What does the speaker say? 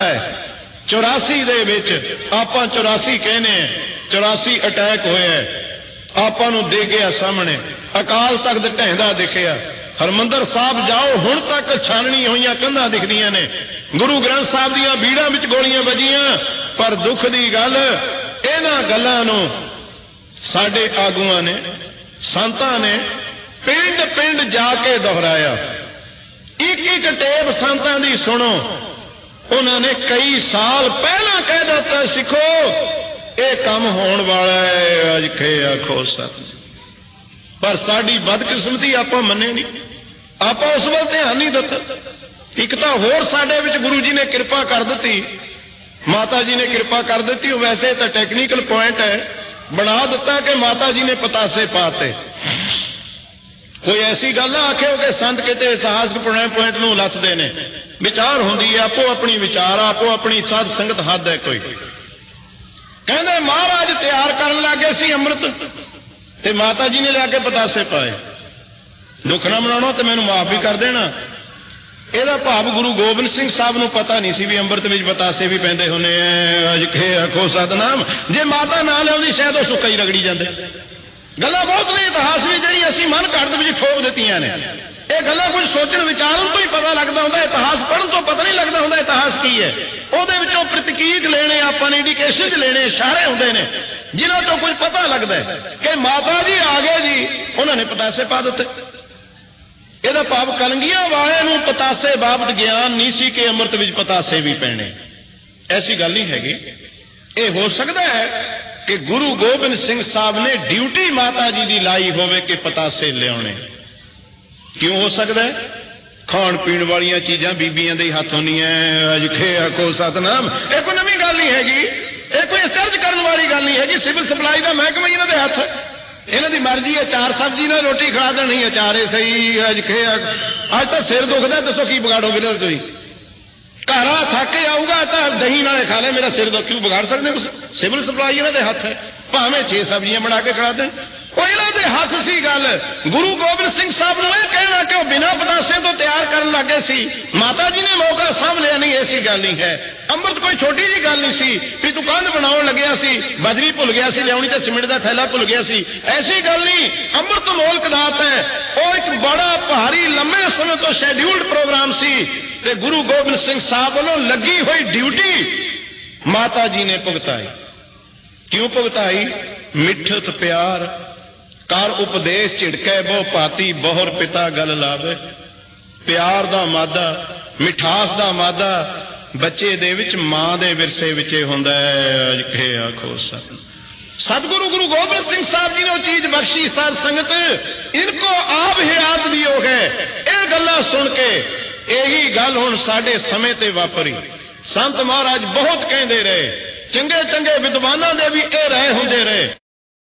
84 ਦੇ ਵਿੱਚ ਆਪਾਂ 84 ਕਹਿੰਦੇ ਆ 84 ਅਟੈਕ ਹੋਇਆ ਆਪਾਂ ਨੂੰ ਦੇ ਗਿਆ ਸਾਹਮਣੇ। ਅਕਾਲ ਤਖਤ ਢਹਿੰਦਾ ਦਿਖਿਆ। ਹਰਮੰਦਰ ਸਾਹਿਬ ਜਾਓ, ਹੁਣ ਤੱਕ ਛਾਨਣੀ ਹੋਈਆਂ ਕੰਧਾਂ ਦਿਖਦੀਆਂ ਨੇ। ਗੁਰੂ ਗ੍ਰੰਥ ਸਾਹਿਬ ਦੀਆਂ ਬੀੜਾਂ ਵਿੱਚ ਗੋਲੀਆਂ ਵੱਜੀਆਂ। ਪਰ ਦੁੱਖ ਦੀ ਗੱਲ, ਇਹਨਾਂ ਗੱਲਾਂ ਨੂੰ ਸਾਡੇ ਆਗੂਆਂ ਨੇ, ਸੰਤਾਂ ਨੇ ਪਿੰਡ ਪਿੰਡ ਜਾ ਕੇ ਦੁਹਰਾਇਆ। ਇੱਕ ਇੱਕ ਟੇਪ ਸੰਤਾਂ ਦੀ ਸੁਣੋ। ਉਹਨਾਂ ਨੇ ਕਈ ਸਾਲ ਪਹਿਲਾਂ ਕਹਿ ਦਿੱਤਾ, ਸਿੱਖੋ, ਇਹ ਕੰਮ ਹੋਣ ਵਾਲਾ ਹੈ, ਅੱਜ ਖੇ ਆਖੋ ਸਤ ਪਰ ਸਾਡੀ ਬਦਕਿਸਮਤੀ ਆਪਾਂ ਮੰਨੇ ਨਹੀਂ। ਆਪਾਂ ਉਸ ਵੱਲ ਧਿਆਨ ਨਹੀਂ ਦਿੱਤਾ। ਇੱਕ ਤਾਂ ਹੋਰ ਸਾਡੇ ਵਿੱਚ ਗੁਰੂ ਜੀ ਨੇ ਕਿਰਪਾ ਕਰ ਦਿੱਤੀ। ਮਾਤਾ ਜੀ ਨੇ ਕਿਰਪਾ ਕਰ ਦਿੱਤੀ, ਉਹ ਵੈਸੇ ਤਾਂ ਟੈਕਨੀਕਲ ਪੁਆਇੰਟ ਹੈ। ਬਣਾ ਦਿੱਤਾ ਕਿ ਮਾਤਾ ਜੀ ਨੇ ਪਤਾਸੇ ਪਾਤੇ। ਕੋਈ ਐਸੀ ਗੱਲ ਨਾ ਆਖਿਓ ਕਿ ਸੰਤ ਕਿਤੇ ਇਤਿਹਾਸਕ ਪੁਆਇੰਟ ਨੂੰ ਲੱਥਦੇ ਨੇ। ਵਿਚਾਰ ਹੁੰਦੀ ਹੈ ਆਪੋ ਆਪਣੀ ਵਿਚਾਰ ਆਪੋ ਆਪਣੀ ਸਾਧ ਸੰਗਤ ਹੱਦ ਹੈ ਕੋਈ। ਕਹਿੰਦੇ ਮਹਾਰਾਜ ਤਿਆਰ ਕਰਨ ਲੱਗੇ ਸੀ ਅੰਮ੍ਰਿਤ ਤੇ ਮਾਤਾ ਜੀ ਨੇ ਲਿਆ ਕੇ ਪਤਾਸੇ ਪਾਏ। ਦੁੱਖ ਨਾ ਮਨਾਉਣਾ ਤੇ ਮੈਨੂੰ ਮਾਫ ਵੀ ਕਰ ਦੇਣਾ। ਇਹਦਾ ਭਾਵ ਗੁਰੂ ਗੋਬਿੰਦ ਸਿੰਘ ਸਾਹਿਬ ਨੂੰ ਪਤਾ ਨਹੀਂ ਸੀ ਵੀ ਅੰਮ੍ਰਿਤ ਵਿੱਚ ਪਤਾਸੇ ਵੀ ਪੈਂਦੇ ਹੁੰਨੇ ਐ ਅਜ ਖੇ ਆਖੋ ਸਤਨਾਮ। ਜੇ ਮਾਤਾ ਨਾ ਲਿਆਉਂਦੀ, ਸ਼ਾਇਦ ਉਹ ਸੁੱਕਾ ਹੀ ਰਗੜੀ ਜਾਂਦੇ। ਗੱਲਾਂ ਬਹੁਤ ਨੇ, ਇਤਿਹਾਸ ਵੀ ਜਿਹੜੀ ਅਸੀਂ ਮਨ ਘੜ ਦੇ ਵਿੱਚ ਠੋਕ ਦਿੱਤੀਆਂ ਨੇ। ਇਹ ਗੱਲਾਂ ਕੁਝ ਸੋਚਣ ਵਿਚਾਰਨ ਤੋਂ ਹੀ ਪਤਾ ਲੱਗਦਾ ਹੁੰਦਾ, ਇਤਿਹਾਸ ਪੜ੍ਹਨ ਤੋਂ ਪਤਾ ਨਹੀਂ ਲੱਗਦਾ ਹੁੰਦਾ ਇਤਿਹਾਸ ਕੀ ਹੈ। ਉਹਦੇ ਵਿੱਚੋਂ ਪ੍ਰਤੀਕ ਲੈਣੇ, ਆਪਾਂ ਨੇ ਇੰਡੀਕੇਸ਼ਨਸ ਲੈਣੇ, ਇਸ਼ਾਰੇ ਹੁੰਦੇ ਨੇ, ਜਿਨ੍ਹਾਂ ਤੋਂ ਕੁਝ ਪਤਾ ਲੱਗਦਾ ਹੈ ਕਿ ਮਾਤਾ ਜੀ ਆ ਗਏ ਜੀ, ਉਹਨਾਂ ਨੇ ਪਤਾਸੇ ਪਾ ਦਿੱਤੇ। ਇਹਦਾ ਭਾਵ ਕਲੰਗੀਆਂ ਵਾਲੇ ਨੂੰ ਪਤਾਸੇ ਬਾਬਤ ਗਿਆਨ ਨਹੀਂ ਸੀ ਕਿ ਅੰਮ੍ਰਿਤ ਵਿੱਚ ਪਤਾਸੇ ਵੀ ਪੈਣੇ। ਐਸੀ ਗੱਲ ਨਹੀਂ ਹੈਗੀ। ਇਹ ਹੋ ਸਕਦਾ ਹੈ ਕਿ ਗੁਰੂ ਗੋਬਿੰਦ ਸਿੰਘ ਸਾਹਿਬ ਨੇ ਡਿਊਟੀ ਮਾਤਾ ਜੀ ਦੀ ਲਾਈ ਹੋਵੇ ਕਿ ਪਤਾਸੇ ਲਿਆਉਣੇ। ਕਿਉਂ ਹੋ ਸਕਦਾ ਹੈ? ਖਾਣ ਪੀਣ ਵਾਲੀਆਂ ਚੀਜ਼ਾਂ ਬੀਬੀਆਂ ਦੇ ਹੱਥ ਹੁੰਦੀਆਂ ਅਜ ਖੇ ਆਖੋ ਸਤਨਾਮ। ਇਹ ਕੋਈ ਨਵੀਂ ਗੱਲ ਨਹੀਂ ਹੈਗੀ। ਇਹ ਕੋਈ ਸਰਜ ਕਰਨ ਵਾਲੀ ਗੱਲ ਨਹੀਂ ਹੈਗੀ। ਸਿਵਲ ਸਪਲਾਈ ਦਾ ਮਹਿਕਮਾ ਇਹਨਾਂ ਦੇ ਹੱਥ। ਇਹਨਾਂ ਦੀ ਮਰਜ਼ੀ ਹੈ ਚਾਰ ਸਬਜ਼ੀ ਨਾਲ ਰੋਟੀ ਖਾ ਦੇਣੀ ਨਹੀਂ ਅਚਾਰੇ ਸਹੀ ਅੱਜ ਖੇ ਅੱਜ ਤਾਂ ਸਿਰ ਦੁਖਦਾ। ਦੱਸੋ ਕੀ ਵਿਗਾੜੋਗੇ ਇਹਨਾਂ ਤੁਸੀਂ? ਘਰ ਆ ਥੱਕ ਆਊਗਾ ਤਾਂ ਦਹੀਂ ਨਾਲੇ ਖਾ ਲੈ ਮੇਰਾ ਸਿਰ ਦੁਖ ਕਿਉਂ ਵਿਗਾੜ ਸਕਦੇ ਹੋ ਸਿਵਲ ਸਪਲਾਈ ਇਹਨਾਂ ਦੇ ਹੱਥ ਹੈ ਭਾਵੇਂ 6 ਸਬਜ਼ੀਆਂ ਬਣਾ ਕੇ ਖਾ ਦੇਣ ਉਹ ਇਹਨਾਂ ਦੇ ਹੱਥ ਸੀ ਗੱਲ ਗੁਰੂ ਗੋਬਿੰਦ ਸਿੰਘ ਸਾਹਿਬ ਨੂੰ ਇਹ ਕਹਿਣਾ ਕਿ ਉਹ ਬਿਨਾਂ ਪਤਾਸੇ ਤੋਂ ਤਿਆਰ ਕਰਨ ਲੱਗੇ ਸੀ ਮਾਤਾ ਜੀ ਨੇ ਮੌਕਾ ਸਾਂਭ ਲਿਆ ਨਹੀਂ ਐਸੀ ਗੱਲ ਨਹੀਂ ਹੈ ਅੰਮ੍ਰਿਤ ਕੋਈ ਛੋਟੀ ਜੀ ਗੱਲ ਨਹੀਂ ਸੀ ਵੀ ਤੂੰ ਕੰਧ ਬਣਾਉਣ ਲੱਗਿਆ ਸੀ ਬਜਰੀ ਭੁੱਲ ਗਿਆ ਸੀ ਲਿਆਉਣੀ ਤੇ ਸਿਮਟ ਦਾ ਥੈਲਾ ਭੁੱਲ ਗਿਆ ਸੀ ਐਸੀ ਗੱਲ ਨਹੀਂ ਅੰਮ੍ਰਿਤ ਮੋਲਕ ਦਾਤ ਹੈ ਉਹ ਇੱਕ ਬੜਾ ਭਾਰੀ ਲੰਮੇ ਸਮੇਂ ਤੋਂ ਸ਼ੈਡਿਊਲਡ ਪ੍ਰੋਗਰਾਮ ਸੀ ਤੇ ਗੁਰੂ ਗੋਬਿੰਦ ਸਿੰਘ ਸਾਹਿਬ ਵੱਲੋਂ ਲੱਗੀ ਹੋਈ ਡਿਊਟੀ ਮਾਤਾ ਜੀ ਨੇ ਭੁਗਤਾਈ ਕਿਉਂ ਭੁਗਤਾਈ ਮਿੱਠਤ ਪਿਆਰ ਕਰ ਉਪਦੇਸ਼ ਝਿੜਕੇ ਬਹੁ ਪਾਤੀ ਬਹੁਰ ਪਿਤਾ ਗੱਲ ਲਾਵੇ ਪਿਆਰ ਦਾ ਮਾਦਾ, ਮਿਠਾਸ ਦਾ ਮਾਦਾ, ਬੱਚੇ ਦੇ ਵਿੱਚ ਮਾਂ ਦੇ ਵਿਰਸੇ ਵਿੱਚੇ ਹੁੰਦਾ ਹੈ, ਅਜ ਕੇ ਆਖੋ ਸਤਿ ਸਤਿਗੁਰੂ ਗੁਰੂ ਗੋਬਿੰਦ ਸਿੰਘ ਸਾਹਿਬ ਜੀ ਨੇ ਉਹ ਚੀਜ਼ ਬਖਸ਼ੀ, ਸਾਧ ਸੰਗਤ, ਇਨਕੋ ਆਪ ਹੀ ਆਦ ਲਿਓ ਹੈ। ਇਹ ਗੱਲਾਂ ਸੁਣ ਕੇ ਇਹੀ ਗੱਲ ਹੁਣ ਸਾਡੇ ਸਮੇਂ ਤੇ ਵਾਪਰੀ। ਸੰਤ ਮਹਾਰਾਜ ਬਹੁਤ ਕਹਿੰਦੇ ਰਹੇ ਚੰਗੇ ਚੰਗੇ ਵਿਦਵਾਨਾਂ ਦੇ ਵੀ ਇਹ ਰਹੇ ਹੁੰਦੇ ਰਹੇ।